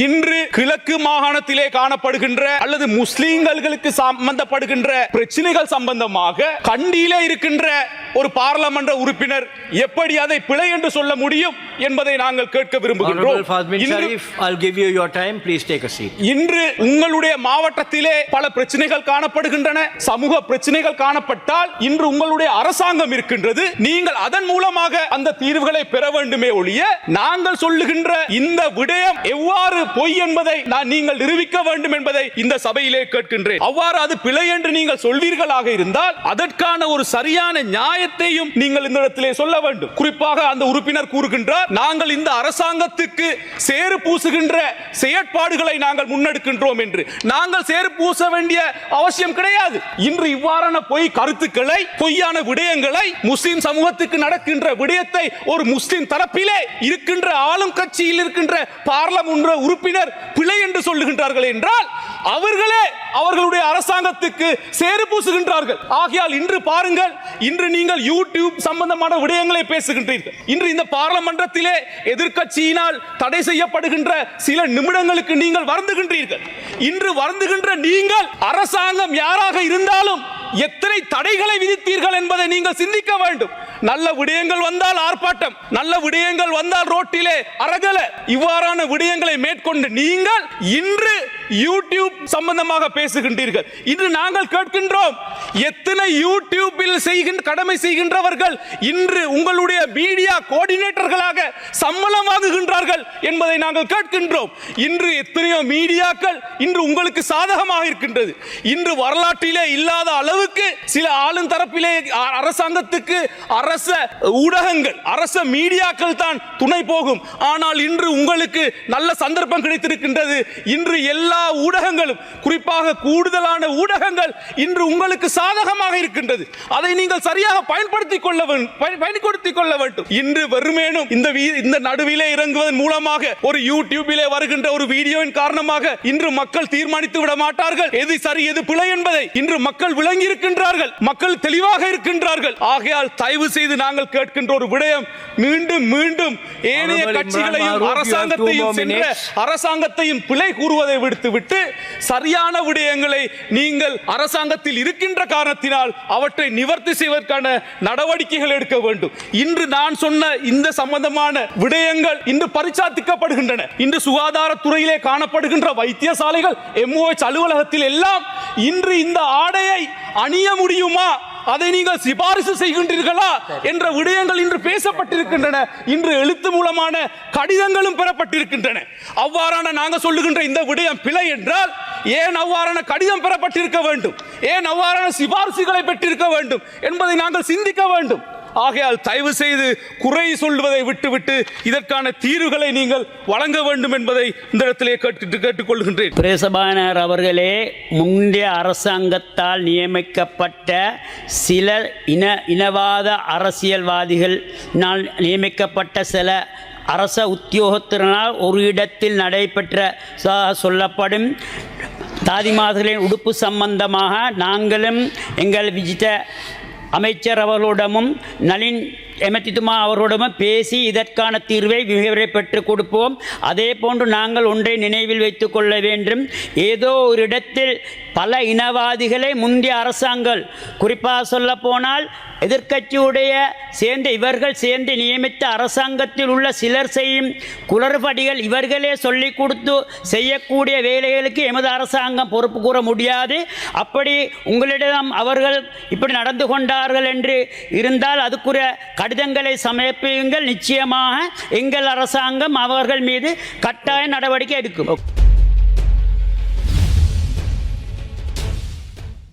இன்று கிழக்கு மாகாணத்திலே காணப்படுகின்ற அல்லது முஸ்லீம்களுக்கு சம்பந்தப்படுகின்ற பிரச்சனைகள் சம்பந்தமாக கண்டியிலே இருக்கின்ற ஒரு பாராளுமன்ற உறுப்பினர் எப்படி அதை பிழை என்று சொல்ல முடியும்? என்பதை நாங்கள் கேட்க விரும்புகின்றோம். இன்று உங்களுடைய மாவட்டத்திலே பல பிரச்சனைகள் காணப்படுகின்றன. சமூக பிரச்சனைகள் காணப்பட்டால் இன்று உங்களுடைய அரசாங்கம் இருக்கின்றது. நீங்கள் அதன் மூலமாக அந்த தீர்வுகளை பெற வேண்டுமே ஒழிய நாங்கள் சொல்லுகின்ற இந்த விடயம் எவ்வாறு பொய் என்பதை நான் நீங்கள் நிரூபிக்க வேண்டும் என்பதை இந்த சபையிலே கேட்கின்றேன். அவ்வாறு அது பிழை என்று நீங்கள் சொல்வீர்களாக இருந்தால் அதற்கான ஒரு சரியான நியாயத்தையும் நீங்கள் இந்த இடத்திலே சொல்ல வேண்டும். குறிப்பாக அந்த உறுப்பினர் கூறுகின்றார் நாங்கள் இந்த அரசாங்கத்துக்கு சேறு பூசுகின்ற செயற்பாடுகளை நாங்கள் முன்னெடுக்கின்றோம் என்று. நாங்கள் சேறு பூச வேண்டிய அவசியம் கிடையாது. இன்று இவ்வாறான பொய் கருத்துக்களை பொய்யான விடயங்களை முஸ்லிம் சமூகத்துக்கு நடக்கின்ற விடயத்தை ஒரு முஸ்லிம் தரப்பிலே இருக்கின்ற ஆளும் கட்சியில் இருக்கின்ற பார்லமென்ற உறுப்பினர் பிழை என்று சொல்லுகின்றார்கள் என்றால் அவர்களே அவர்களுடைய அரசாங்கத்துக்கு சேறு பூசுகின்றார்கள். ஆகையால் இன்று பாருங்கள் இன்று நீங்கள் யூடியூப் சம்பந்தமான விடயங்களை பேசுகின்றீர்கள். இன்று இந்த பாராளுமன்றத்திலே எதிர்க்கட்சியினால் தடை செய்யப்படுகின்ற சில நிமிடங்களுக்கு நீங்கள் வருந்துகின்றீர்கள். இன்று வருந்துகின்ற நீங்கள் அரசாங்கம் யாராக இருந்தாலும் எத்தனை தடைகளை விதித்தீர்கள் என்பதை நீங்கள் சிந்திக்க வேண்டும். நல்ல விடயங்கள் வந்தால் ஆர்ப்பாட்டம் நல்ல விடயங்கள் வந்தால் ரோட்டிலே அரகல இவ்வாறான விடயங்களை மேற்கொண்டு நீங்கள் இன்று யூடியூப் சம்பந்தமாக பேசுகின்றீர்கள். இன்று நாங்கள் கேட்கின்றோம் எத்தனை யூடியூபில் செய்கின்ற கடமை செய்கின்றவர்கள் இன்று உங்களுடைய மீடியா கோஆர்டினேட்டர்களாக சம்பளம் வாங்குகின்றார்கள் என்பதை நாங்கள் கேட்கின்றோம். இன்று எத்தனையோ மீடியாக்கள் இன்று உங்களுக்கு சாதகமாக இருக்கின்றது. இன்று வரலாற்றிலே இல்லாத அளவுக்கு சில ஆளும் தரப்பிலே அரசாங்கத்துக்கு அரச ஊடகங்கள் அரச மீடியாக்கள் தான் துணை போகும். ஆனால் இன்று உங்களுக்கு நல்ல சந்தர்ப்பம் கிடைத்திருக்கின்றது. இன்று எல்லா ஊடகங்களும் குறிப்பாக கூடுதலான ஊடகங்கள் இன்று உங்களுக்கு சாதகமாக இருக்கின்றது. அதை நீங்கள் சரியாக பயன்படுத்திக் கொள்ள பயன்படுத்திக் கொள்ள வேண்டும். இன்று வெறுமேனும் இந்த இந்த நடுவிலே இறங்குவதன் மூலமாக ஒரு யூடியூபிலே வருகின்ற ஒரு வீடியோவின் காரணமாக இன்று மக்கள் தீர்மானித்து விட மாட்டார்கள். எது சரி எது பிழை என்பதை இன்று மக்கள் விளங்கி இருக்கின்றார்கள் மக்கள் தெளிவாக இருக்கின்றார்கள். ஆகையால் தயவு செய்து நாங்கள் கேட்கின்ற ஒரு விடயம் மீண்டும் மீண்டும் ஏனைய கட்சிகளையும் அரசாங்கத்தையும். அரசாங்கத்தையும் பிழை கூறுவதை விடுத்துவிட்டு சரியான விடயங்களை நீங்கள் அரசாங்கத்தில் இருக்கின்ற காரணத்தினால் அவற்றை நிவர்த்தி செய்வதற்கான நடவடிக்கைகள் எடுக்க வேண்டும். இன்று நான் சொன்ன இந்த சம்பந்தமான விடயங்கள் இன்று பரிச்சாத்திக்கப்படுகின்றன இன்று சுகாதாரத்துறையிலே காணப்படுகின்ற வைத்தியசாலைகள் எம்ஓஎச் அலுவலகத்தில் எல்லாம் இன்று இந்த ஆடையை அணிய முடியுமா? அதை நீங்கள் சிபாரிசு செய்கின்றீர்களா என்ற விடயங்கள் இன்று பேசப்பட்டிருக்கின்றன. இன்று எழுத்து மூலமான கடிதங்களும் பெறப்பட்டிருக்கின்றன. அவ்வாறான நாங்கள் சொல்லுகின்ற இந்த விடயம் பிழை என்றால் ஏன் அவ்வாறான கடிதம் பெறப்பட்டிருக்க வேண்டும்? ஏன் அவ்வாறான சிபாரிசுகளை பெற்றிருக்க வேண்டும்? என்பதை நாங்கள் சிந்திக்க வேண்டும். ஆகையால் தயவு செய்து குறை சொல்வதை விட்டுவிட்டு இதற்கான தீர்வுகளை நீங்கள் வழங்க வேண்டும் என்பதை இந்த இடத்திலே கேட்டு கேட்டுக்கொள்கின்றேன். பிரேசபாயனர் அவர்களே முந்தைய அரசாங்கத்தால் நியமிக்கப்பட்ட சில இன இனவாத அரசியல்வாதிகள் நான் நியமிக்கப்பட்ட சில அரச உத்தியோகத்தினால் ஒரு இடத்தில் நடைபெற்ற சொல்லப்படும் தாதிமார்களின் உடுப்பு சம்பந்தமாக நாங்களும் எங்கள் விஜித அமைச்சர் அவர்களிடமும் நளின் எமத்திதுமா அவர்களிடமும் பேசி இதற்கான தீர்வை விவரை பெற்றுக் கொடுப்போம். அதே போன்று நாங்கள் ஒன்றை நினைவில் வைத்துக் கொள்ள வேண்டும். ஏதோ ஒரு இடத்தில் பல இனவாதிகளை முந்தைய அரசாங்கம் குறிப்பாக சொல்ல போனால் எதிர்க்கட்சியுடைய சேர்ந்து இவர்கள் சேர்ந்து நியமித்த அரசாங்கத்தில் உள்ள சிலர் செய்யும் குளறுபடிகள் இவர்களே சொல்லிக் கொடுத்து செய்யக்கூடிய வேலைகளுக்கு எமது அரசாங்கம் பொறுப்பு கூற முடியாது. அப்படி உங்களிடம் அவர்கள் இப்படி நடந்து கொண்டார்கள் என்று இருந்தால் அதுக்குரிய கடிதங்களை சமர்ப்பியுங்கள். நிச்சயமாக எங்கள் அரசாங்கம் அவர்கள் மீது கட்டாய நடவடிக்கை எடுக்கும்.